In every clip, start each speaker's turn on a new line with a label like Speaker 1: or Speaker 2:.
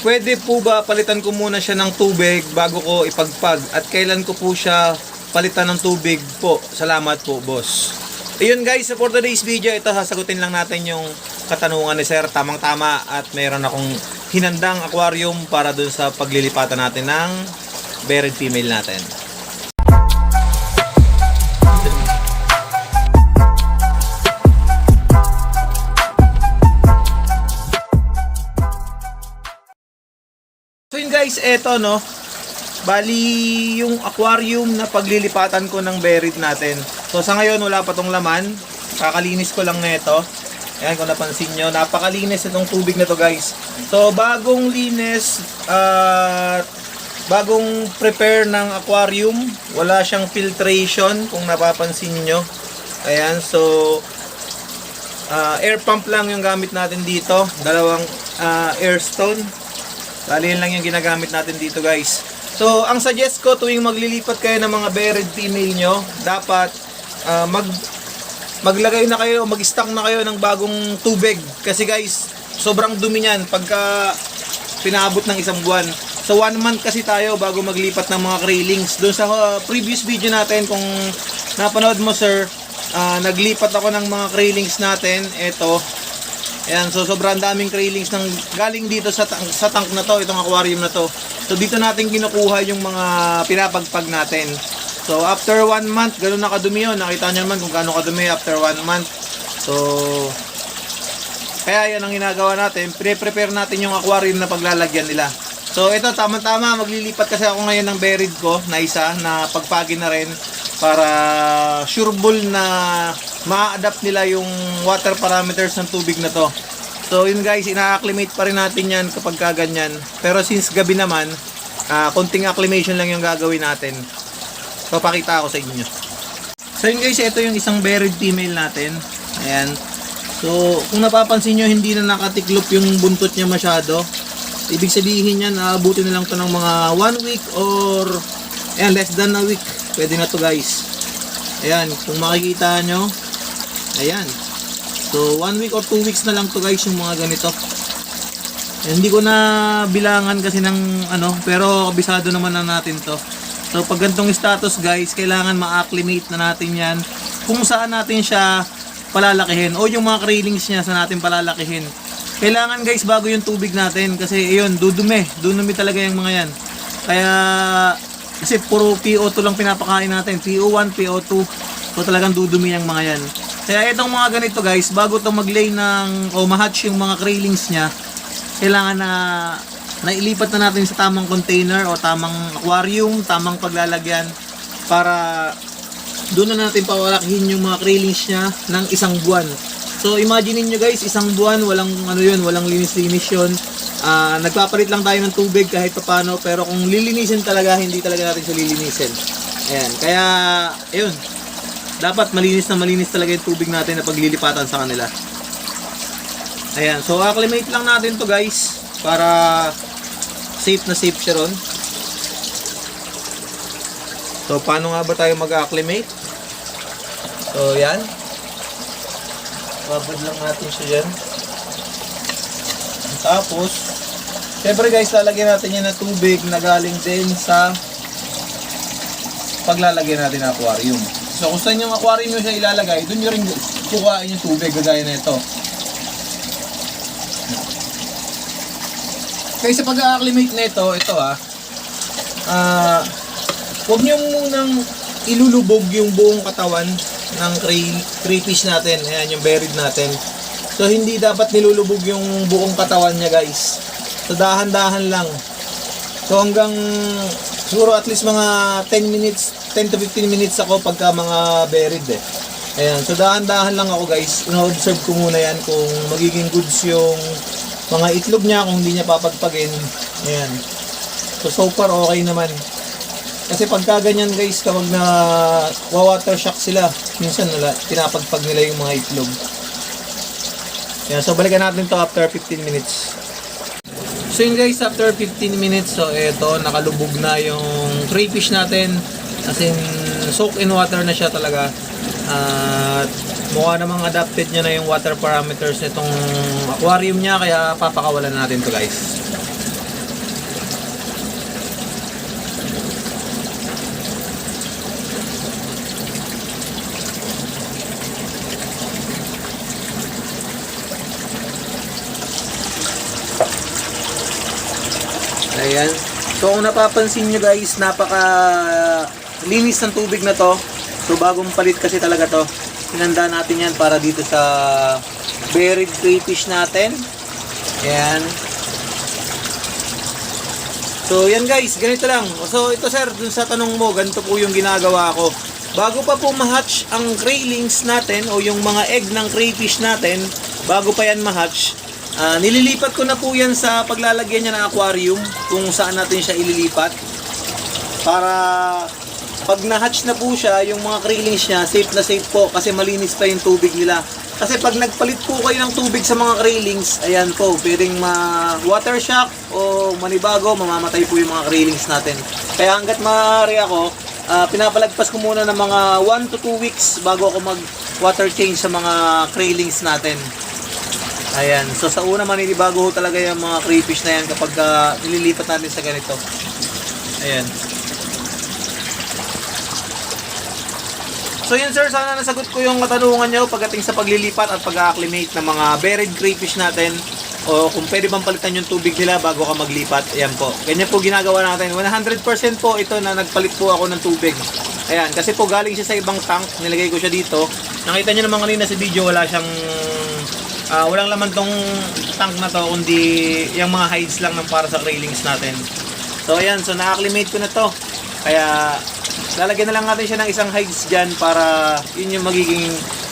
Speaker 1: pwede po ba palitan ko muna siya ng tubig bago ko ipagpag? At kailan ko po siya palitan ng tubig po? Salamat po, boss. Ayun guys, for today's video, ito sasagutin lang natin yung katanungan ni Sir. Tamang-tama at mayroon akong hinandang aquarium para dun sa paglilipatan natin ng buried female natin. Guys, eto no. Bali yung aquarium na paglilipatan ko ng buried natin. So sa ngayon wala pa tong laman. Kakalinis ko lang nito. Ayan kung napansin nyo, napakalinis itong tubig na to guys. So bagong linis at bagong prepare ng aquarium. Wala siyang filtration kung napapansin nyo. Ayan, so ah, air pump lang yung gamit natin dito. Dalawang ah, air stone. Bali yun lang yung ginagamit natin dito guys. So, ang suggest ko tuwing maglilipat kayo ng mga buried female nyo, dapat ah, mag maglagay na kayo, mag-stock na kayo ng bagong tubig. Kasi guys, sobrang dumi niyan pagka pinaabot ng isang buwan. So, one month kasi tayo bago maglipat ng mga krailings. Doon sa uh, previous video natin, kung napanood mo sir, ah, naglipat ako ng mga krailings natin. Ito, Ayan, so sobrang daming krailings ng galing dito sa, sa tank na to, itong aquarium na to. So dito natin kinukuha yung mga pinapagpag natin. So after one month, ganun na kadumi yun. Nakita nyo naman kung gaano kadumi after one month. So, kaya yan ang ginagawa natin. Pre-prepare natin yung aquarium na paglalagyan nila. So ito, tama-tama, maglilipat kasi ako ngayon ng buried ko na isa na pagpagin na rin para sureball na ma-adapt nila yung water parameters ng tubig na to. So yun guys, ina-acclimate pa rin natin yan kapag kaganyan. Pero since gabi naman, ah, konting acclimation lang yung gagawin natin. So pakita ako sa inyo. So yun guys, ito yung isang buried female natin. Ayan. So kung napapansin nyo, hindi na nakatiklop yung buntot niya masyado. Ibig sabihin yan, aabutin na lang to ng mga 1 week or ayan, less than a week. Pwede na to guys. Ayan, kung makikita nyo, ayan. So, 1 week or 2 weeks na lang to guys yung mga ganito. Ayan, hindi ko na bilangan kasi ng ano, pero kabisado naman na natin to. So, pag ganitong status guys, kailangan ma-acclimate na natin yan kung saan natin siya palalakihin o yung mga krailings niya sa natin palalakihin. Kailangan guys bago yung tubig natin kasi ayun, dudumi. Dudumi talaga yung mga yan. Kaya kasi puro PO2 lang pinapakain natin. PO1, PO2. So talagang dudumi yung mga yan. Kaya itong mga ganito guys, bago to mag-lay ng o ma-hatch yung mga krailings niya, kailangan na nailipat na natin sa tamang container o tamang aquarium, tamang paglalagyan para doon na natin pawalakihin yung mga krailings niya ng isang buwan. So imagine niyo guys, isang buwan walang ano yun, walang linis-linis yun. Ah, nagpapalit lang tayo ng tubig kahit paano pero kung lilinisin talaga, hindi talaga natin siya lilinisin. Ayan, kaya ayun. Dapat malinis na malinis talaga yung tubig natin na paglilipatan sa kanila. Ayan, so acclimate lang natin to guys para safe na safe siya ron. So paano nga ba tayo mag-acclimate? So yan. Babad lang natin siya dyan. Tapos, syempre guys, lalagyan natin yan ng tubig na galing din sa paglalagay natin ng aquarium. So, kung saan yung aquarium nyo siya ilalagay, dun nyo rin kukuhain yung tubig, gagaya na ito. Kaya sa pag-acclimate na ito, ito ah, ah, huwag nyo munang ilulubog yung buong katawan ng cray- crayfish natin. Ayan, yung buried natin. So, hindi dapat nilulubog yung buong katawan niya, guys. So, dahan-dahan lang. So, hanggang siguro at least mga 10 minutes, 10 to 15 minutes ako pagka mga buried eh. Ayan, so dahan-dahan lang ako guys. Ina-observe ko muna yan kung magiging goods yung mga itlog niya, kung hindi niya papagpagin. Ayan. So, so far okay naman. Kasi pagka ganyan guys, kapag na water shock sila, minsan nila, pinapagpag nila yung mga itlog. Yan, so balikan natin to after 15 minutes. So yun guys, after 15 minutes, so eto, nakalubog na yung crayfish natin. As in, soak in water na siya talaga. At mukha namang adapted niya na yung water parameters nitong aquarium niya. Kaya papakawalan natin to guys. Ayan. So kung napapansin nyo guys, napaka linis ng tubig na to. So bagong palit kasi talaga to. Hinanda natin yan para dito sa buried crayfish natin. Ayan. So yan guys, ganito lang. So ito sir, dun sa tanong mo, ganito po yung ginagawa ko. Bago pa po ma-hatch ang craylings natin o yung mga egg ng crayfish natin, bago pa yan ma-hatch, ah, nililipat ko na po yan sa paglalagyan niya ng aquarium kung saan natin siya ililipat. Para pag na-hatch na po siya, yung mga craylings niya, safe na safe po kasi malinis pa yung tubig nila. Kasi pag nagpalit po kayo ng tubig sa mga craylings, ayan po, pwedeng ma-water shock o manibago, mamamatay po yung mga craylings natin. Kaya hanggat maaari ako, ah, pinapalagpas ko muna ng mga 1 to 2 weeks bago ako mag-water change sa mga craylings natin. Ayan, so sa una maninibago talaga yung mga crayfish na yan kapag ah, nililipat natin sa ganito. Ayan. So yun sir, sana nasagot ko yung katanungan nyo pagdating sa paglilipat at pag-acclimate ng mga buried crayfish natin o kung pwede bang palitan yung tubig nila bago ka maglipat. Ayan po. Ganyan po ginagawa natin. 100% po ito na nagpalit po ako ng tubig. Ayan, kasi po galing siya sa ibang tank. Nilagay ko siya dito. Nakita nyo naman kanina sa video, wala siyang Ah, walang laman tong tank na to kundi yung mga hides lang ng para sa railings natin. So ayan, so na-acclimate ko na to. Kaya lalagyan na lang natin siya ng isang hides dyan para yun yung magiging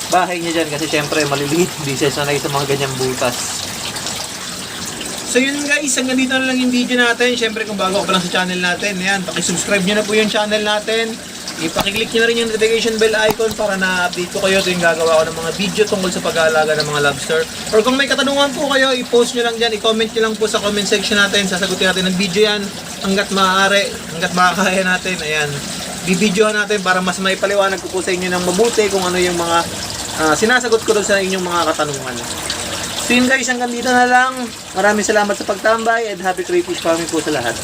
Speaker 1: bahay niya dyan kasi syempre maliliit, hindi siya sanay sa mga ganyang butas. So yun guys, hanggang dito na lang yung video natin. Syempre kung bago ka pa lang sa channel natin, ayan, pakisubscribe nyo na po yung channel natin. Ipakiclick nyo na rin yung notification bell icon para na-update ko kayo tuwing gagawa ko ng mga video tungkol sa pag-aalaga ng mga lobster. Or kung may katanungan po kayo, i-post nyo lang dyan, i-comment nyo lang po sa comment section natin. Sasagutin natin ng video yan hanggat maaari, hanggat makakaya natin. Ayan, bibidyohan natin para mas may paliwanag ko po sa inyo ng mabuti kung ano yung mga ah, sinasagot ko sa inyong mga katanungan. So yun guys, hanggang dito na lang. Maraming salamat sa pagtambay and happy crayfish farming po sa lahat.